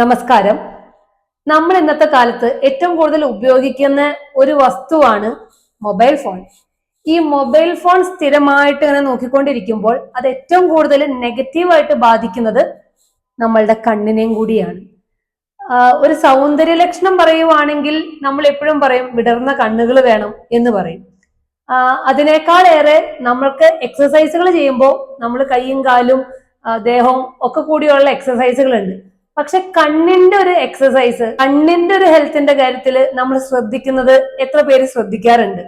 നമസ്കാരം. നമ്മൾ ഇന്നത്തെ കാലത്ത് ഏറ്റവും കൂടുതൽ ഉപയോഗിക്കുന്ന ഒരു വസ്തുവാണ് മൊബൈൽ ഫോൺ. ഈ മൊബൈൽ ഫോൺ സ്ഥിരമായിട്ട് ഇങ്ങനെ നോക്കിക്കൊണ്ടിരിക്കുമ്പോൾ അത് ഏറ്റവും കൂടുതൽ നെഗറ്റീവായിട്ട് ബാധിക്കുന്നത് നമ്മളുടെ കണ്ണിനെയും കൂടിയാണ്. ഒരു സൗന്ദര്യ ലക്ഷണം പറയുവാണെങ്കിൽ നമ്മൾ എപ്പോഴും പറയും വിടർന്ന കണ്ണുകൾ വേണം എന്ന് പറയും. അതിനേക്കാൾ ഏറെ നമ്മൾക്ക് എക്സസൈസുകൾ ചെയ്യുമ്പോൾ നമ്മൾ കൈയും കാലും ദേഹവും ഒക്കെ കൂടിയുള്ള എക്സസൈസുകൾ ഉണ്ട് പക്ഷെ കണ്ണിന്റെ ഒരു എക്സസൈസ് കണ്ണിന്റെ ഒരു ഹെൽത്തിന്റെ കാര്യത്തിൽ നമ്മൾ ശ്രദ്ധിക്കുന്നത് എത്ര പേര് ശ്രദ്ധിക്കാറുണ്ട്?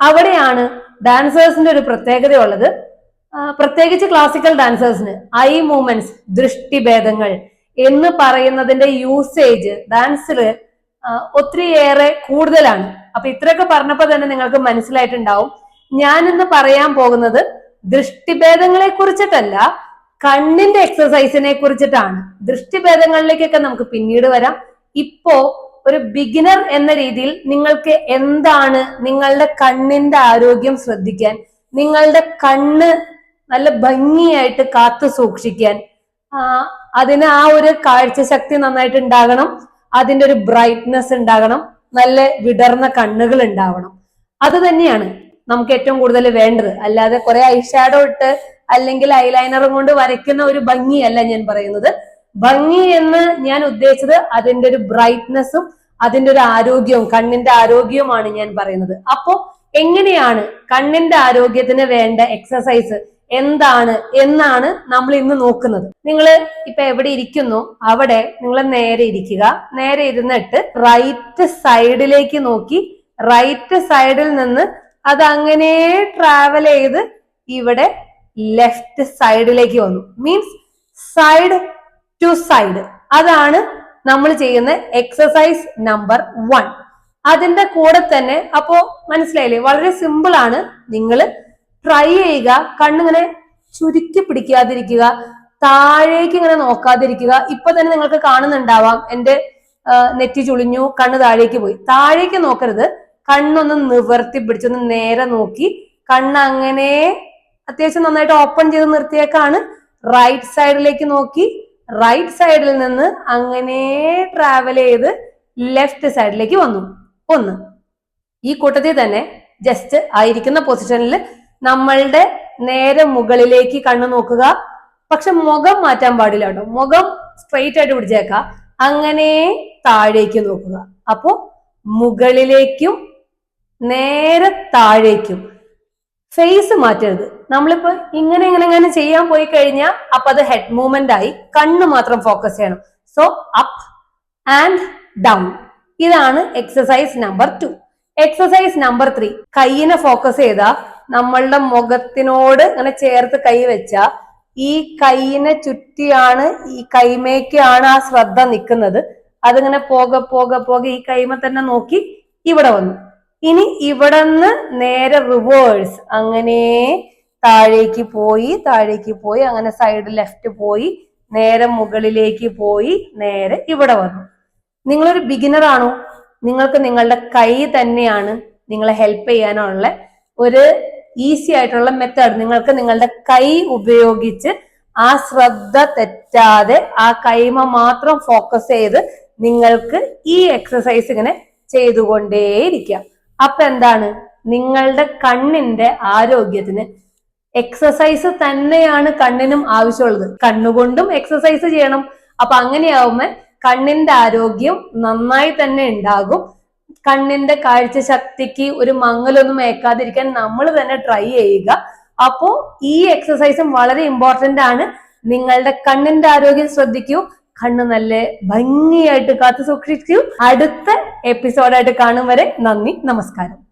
അവിടെയാണ് ഡാൻസേഴ്സിന്റെ ഒരു പ്രത്യേകത ഉള്ളത് പ്രത്യേകിച്ച് ക്ലാസിക്കൽ ഡാൻസേഴ്സിന് ഐ മൂവ്മെന്റ്സ് ദൃഷ്ടിഭേദങ്ങൾ എന്ന് പറയുന്നതിന്റെ യൂസേജ് ഡാൻസിൽ ഒത്തിരിയേറെ കൂടുതലാണ്. അപ്പൊ ഇത്രയൊക്കെ പറഞ്ഞപ്പോൾ തന്നെ നിങ്ങൾക്ക് മനസ്സിലായിട്ടുണ്ടാവും. ഞാൻ ഇന്ന് പറയാൻ പോകുന്നത് ദൃഷ്ടിഭേദങ്ങളെ കുറിച്ചിട്ടല്ല കണ്ണിന്റെ എക്സസൈസിനെ കുറിച്ചിട്ടാണ്. ദൃഷ്ടിഭേദങ്ങളിലേക്കൊക്കെ നമുക്ക് പിന്നീട് വരാം. ഇപ്പോ ഒരു ബിഗിനർ എന്ന രീതിയിൽ നിങ്ങൾക്ക് എന്താണ് നിങ്ങളുടെ കണ്ണിന്റെ ആരോഗ്യം ശ്രദ്ധിക്കാൻ നിങ്ങളുടെ കണ്ണ് നല്ല ഭംഗിയായിട്ട് കാത്തു സൂക്ഷിക്കാൻ അതിന് ആ ഒരു കാഴ്ചശക്തി നന്നായിട്ട് ഉണ്ടാകണം അതിന്റെ ഒരു ബ്രൈറ്റ്നെസ് ഉണ്ടാകണം നല്ല വിടർന്ന കണ്ണുകൾ ഉണ്ടാവണം. അത് തന്നെയാണ് നമുക്ക് ഏറ്റവും കൂടുതൽ വേണ്ടത്. അല്ലാതെ കുറെ ഐഷാഡോ ഇട്ട് അല്ലെങ്കിൽ ഐലൈനറും കൊണ്ട് വരയ്ക്കുന്ന ഒരു ഭംഗിയല്ല ഞാൻ പറയുന്നത്. ഭംഗി എന്ന് ഞാൻ ഉദ്ദേശിച്ചത് അതിന്റെ ഒരു ബ്രൈറ്റ്നെസ്സും അതിന്റെ ഒരു ആരോഗ്യവും കണ്ണിന്റെ ആരോഗ്യവുമാണ് ഞാൻ പറയുന്നത്. അപ്പോ എങ്ങനെയാണ് കണ്ണിന്റെ ആരോഗ്യത്തിന് വേണ്ട എക്സസൈസ് എന്താണ് എന്നാണ് നമ്മൾ ഇന്ന് നോക്കുന്നത്. നിങ്ങൾ ഇപ്പൊ എവിടെ ഇരിക്കുന്നു? അവിടെ നിങ്ങൾ നേരെ ഇരിക്കുക. നേരെ ഇരുന്നിട്ട് റൈറ്റ് സൈഡിലേക്ക് നോക്കി. റൈറ്റ് സൈഡിൽ നിന്ന് അത് അങ്ങനെ ട്രാവൽ ചെയ്ത് ഇവിടെ ലെഫ്റ്റ് സൈഡിലേക്ക് വന്നു. മീൻസ് സൈഡ് ടു സൈഡ് അതാണ് നമ്മൾ ചെയ്യുന്ന എക്സസൈസ് നമ്പർ വൺ അതിന്റെ കൂടെ തന്നെ അപ്പോ മനസ്സിലായില്ലേ? വളരെ സിമ്പിൾ ആണ് നിങ്ങൾ ട്രൈ ചെയ്യുക കണ്ണിങ്ങനെ ചുരുക്കി പിടിക്കാതിരിക്കുക താഴേക്ക് ഇങ്ങനെ നോക്കാതിരിക്കുക. ഇപ്പൊ തന്നെ നിങ്ങൾക്ക് കാണുന്നുണ്ടാവാം എന്റെ നെറ്റി ചുളിഞ്ഞു കണ്ണ് താഴേക്ക് പോയി. താഴേക്ക് നോക്കരുത്. കണ്ണൊന്ന് നിവർത്തി പിടിച്ചൊന്ന് നേരെ നോക്കി. കണ്ണ് അങ്ങനെ അത്യാവശ്യം നന്നായിട്ട് ഓപ്പൺ ചെയ്ത് നിർത്തിയേക്കാണ്. റൈറ്റ് സൈഡിലേക്ക് നോക്കി. റൈറ്റ് സൈഡിൽ നിന്ന് അങ്ങനെ ട്രാവൽ ചെയ്ത് ലെഫ്റ്റ് സൈഡിലേക്ക് വന്നു. ഒന്ന്. ഈ കൂട്ടത്തിൽ തന്നെ ജസ്റ്റ് ആയിരിക്കുന്ന പൊസിഷനിൽ നമ്മളുടെ നേരെ മുകളിലേക്ക് കണ്ണു നോക്കുക. പക്ഷെ മുഖം മാറ്റാൻ പാടില്ല കേട്ടോ. മുഖം സ്ട്രെയിറ്റ് ആയിട്ട് പിടിച്ചേക്കാം അങ്ങനെ താഴേക്ക് നോക്കുക. അപ്പോ മുകളിലേക്കും നേരെ താഴേക്കും. ഫേസ് മാറ്റരുത്. നമ്മളിപ്പോ ഇങ്ങനെ ഇങ്ങനെ ഇങ്ങനെ ചെയ്യാൻ പോയി കഴിഞ്ഞാൽ അപ്പൊ അത് ഹെഡ് മൂവ്മെന്റ് ആയി കണ്ണ് മാത്രം ഫോക്കസ് ചെയ്യണം. സോ അപ്പ് ആൻഡ് ഡൗൺ ഇതാണ് exercise number two exercise number three കൈയിനെ focus ചെയ്താ നമ്മളുടെ മുഖത്തിനോട് ഇങ്ങനെ ചേർത്ത് കൈ വെച്ച ഈ കൈയിനെ ചുറ്റിയാണ് ഈ കൈമേക്കാണ് ആ ശ്രദ്ധ നിൽക്കുന്നത്. അതിങ്ങനെ പോക പോക പോക ഈ കൈമ തന്നെ നോക്കി ഇവിടെ വന്നു. ഇനി ഇവിടെ നിന്ന് നേരെ റിവേഴ്സ് അങ്ങനെ താഴേക്ക് പോയി താഴേക്ക് പോയി അങ്ങനെ സൈഡ് ലെഫ്റ്റ് പോയി നേരെ മുകളിലേക്ക് പോയി നേരെ ഇവിടെ വന്നു. നിങ്ങളൊരു ബിഗിനർ ആണോ? നിങ്ങൾക്ക് നിങ്ങളുടെ കൈ തന്നെയാണ് നിങ്ങളെ ഹെൽപ്പ് ചെയ്യാനുള്ള ഒരു ഈസി ആയിട്ടുള്ള മെത്തേഡ് നിങ്ങൾക്ക് നിങ്ങളുടെ കൈ ഉപയോഗിച്ച് ആ ശ്രദ്ധ തെറ്റാതെ ആ കൈമ മാത്രം ഫോക്കസ് ചെയ്ത് നിങ്ങൾക്ക് ഈ എക്സസൈസ് ഇങ്ങനെ ചെയ്തുകൊണ്ടേയിരിക്കാം. അപ്പൊ എന്താണ്? നിങ്ങളുടെ കണ്ണിന്റെ ആരോഗ്യത്തിന് എക്സസൈസ് തന്നെയാണ് കണ്ണിനും ആവശ്യമുള്ളത്. കണ്ണുകൊണ്ടും എക്സസൈസ് ചെയ്യണം. അപ്പൊ അങ്ങനെയാവുമ്പോൾ കണ്ണിന്റെ ആരോഗ്യം നന്നായി തന്നെ ഉണ്ടാകും. കണ്ണിന്റെ കാഴ്ച ശക്തിക്ക് ഒരു മങ്ങലൊന്നും ഏക്കാതിരിക്കാൻ നമ്മൾ തന്നെ ട്രൈ ചെയ്യുക. അപ്പോ ഈ എക്സസൈസും വളരെ ഇമ്പോർട്ടന്റ് ആണ്. നിങ്ങളുടെ കണ്ണിന്റെ ആരോഗ്യം ശ്രദ്ധിക്കൂ. കണ്ണ് നല്ല ഭംഗിയായിട്ട് കാത്തു സൂക്ഷിക്കൂ. അടുത്ത എപ്പിസോഡായിട്ട് കാണും വരെ നന്ദി നമസ്കാരം.